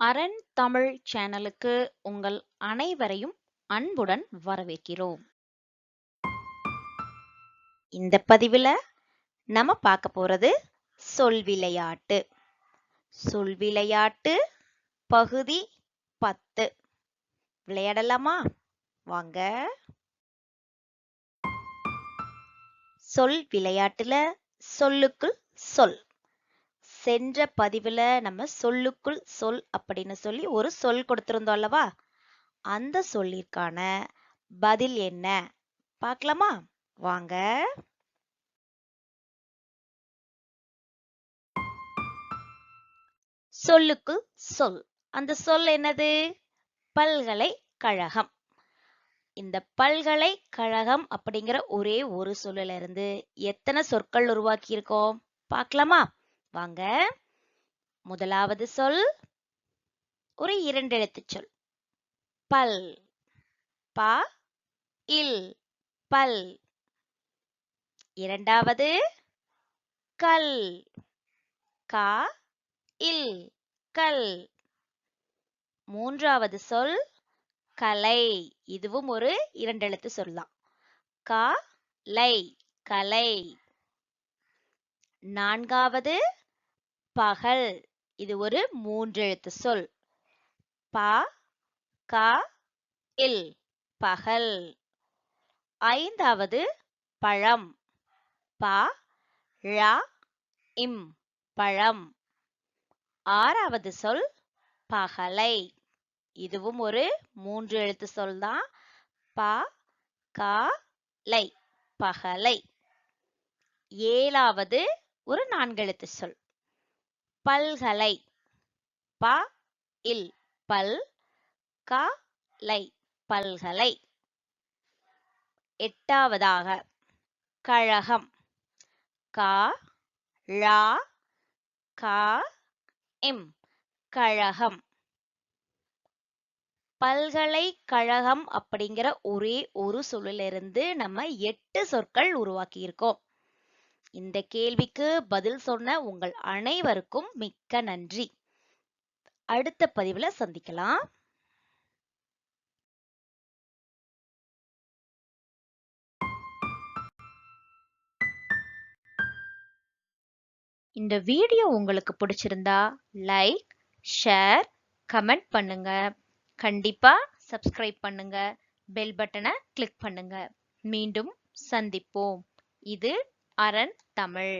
அரண் தமிழ் சேனலுக்கு உங்கள் அனைவரையும் அன்புடன் வரவேற்கிறோம். இந்த பதிவில் நம்ம பார்க்க போறது சொல் விளையாட்டு சொல் விளையாட்டு பகுதி பத்து. விளையாடலாமா? வாங்க. சொல் விளையாட்டுல சொல்லுக்குள் சொல். சென்ற பதிவுல நம்ம சொல்லுக்குள் சொல் அப்படின்னு சொல்லி ஒரு சொல் கொடுத்துருந்தோம் அல்லவா? அந்த சொல்லிற்கான பதில் என்ன? பார்க்கலாமா? வாங்க. சொல்லுக்குள் சொல். அந்த சொல் என்னது? பல்கலைக்கழகம் இந்த பல்கலைக்கழகம் அப்படிங்கிற ஒரே ஒரு சொல்லிலிருந்து எத்தனை சொற்கள் உருவாக்கி இருக்கோம் பார்க்கலாமா? வாங்க. முதலாவது சொல். ஒரு இரண்டு எழுத்து சொல். பல். ப. இல். பல். இரண்டாவது. கல். க. இல். கல். மூன்றாவது சொல். கலை. இதுவும் ஒரு இரண்டு எழுத்து சொல்லலாம். க. லை. கலை. நான்காவது. பகல். இது ஒரு மூன்று எழுத்து சொல். ப க இல். பகல். ஐந்தாவது பழம். ப ழ இம் பழம். ஆறாவது சொல் பகலை. இதுவும் ஒரு மூன்று எழுத்து சொல் தான். ப க லை பகலை. ஏழாவது ஒரு நான்கு எழுத்து சொல். பல்கலை. ப இல் பல் க லை பல்கலை. எட்டாவதாக கழகம். க ழா க இம் கழகம். பல்கலைக்கழகம் அப்படிங்கிற ஒரே ஒரு சொல்லிலிருந்து நம்ம எட்டு சொற்கள் உருவாக்கியிருக்கோம். இந்த கேள்விக்கு பதில் சொன்ன உங்கள் அனைவருக்கும் மிக்க நன்றி. அடுத்த பதிவுல சந்திக்கலாம். இந்த வீடியோ உங்களுக்கு பிடிச்சிருந்தா லைக் ஷேர் கமெண்ட் பண்ணுங்க. கண்டிப்பா சப்ஸ்கிரைப் பண்ணுங்க. பெல் பட்டனை கிளிக் பண்ணுங்க. மீண்டும் சந்திப்போம். இது அரண் தமிழ்.